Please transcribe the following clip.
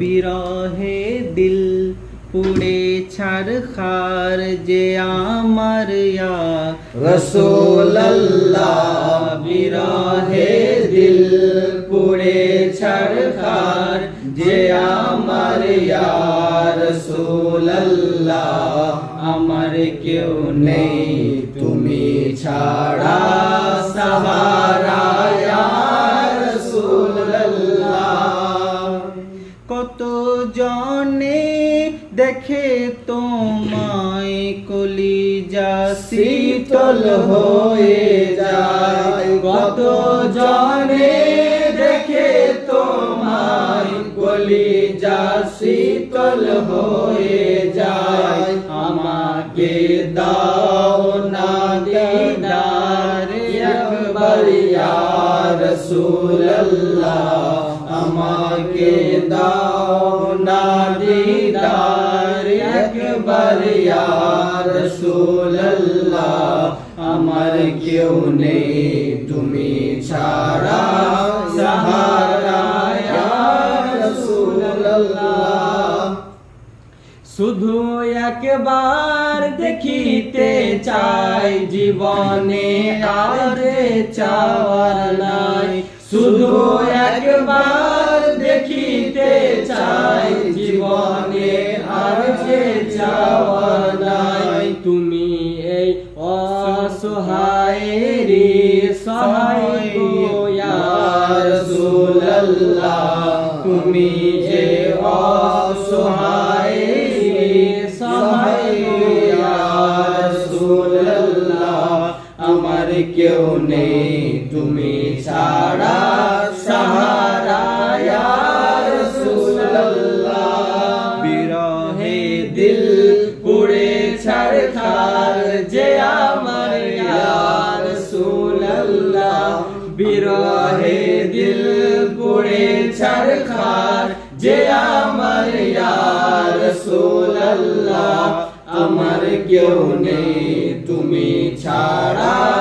বিরহে দিল পুড়ে ছাড় খার যে আমার ইয়া রসুল্লাহ বিরহে দিল পুড়ে ছাড় খার যে আমার ইয়ার রসুল্লাহ আমার কেউ নেই তুমি ছাড়া জনে, দেখে তোমায় কলিজা শীতল হয়ে যায়। কত জনে, দেখে তোমায় কলিজা শীতল হয়ে যায়। আমাকে দাও না দিদার, একবার ইয়া আমাকে দাও না দিদার একবার ইয়া রাসূলুল্লাহ। আমার কেউ নেই, তুমি ছাড়া সাহারা ইয়া রাসূলুল্লাহ। শুধু একবার দেখিতে চাই, জীবনে আর চাওয়ার নাই। শুধু একবার অসহায়েরই সহায় গো ইয়া রাসূলুল্লাহ তুমি যে অসহায় সহায় গো ইয়া রাসূলুল্লাহ আমার কেউ নেই তুমি ছাড়া সাহারা সুল্লাহ বিরহে দিল পুড়ে ছাড় খার। যে আমার ইয়ার আল্লাহ আমার কেউ নেই, তুমি ছাড়া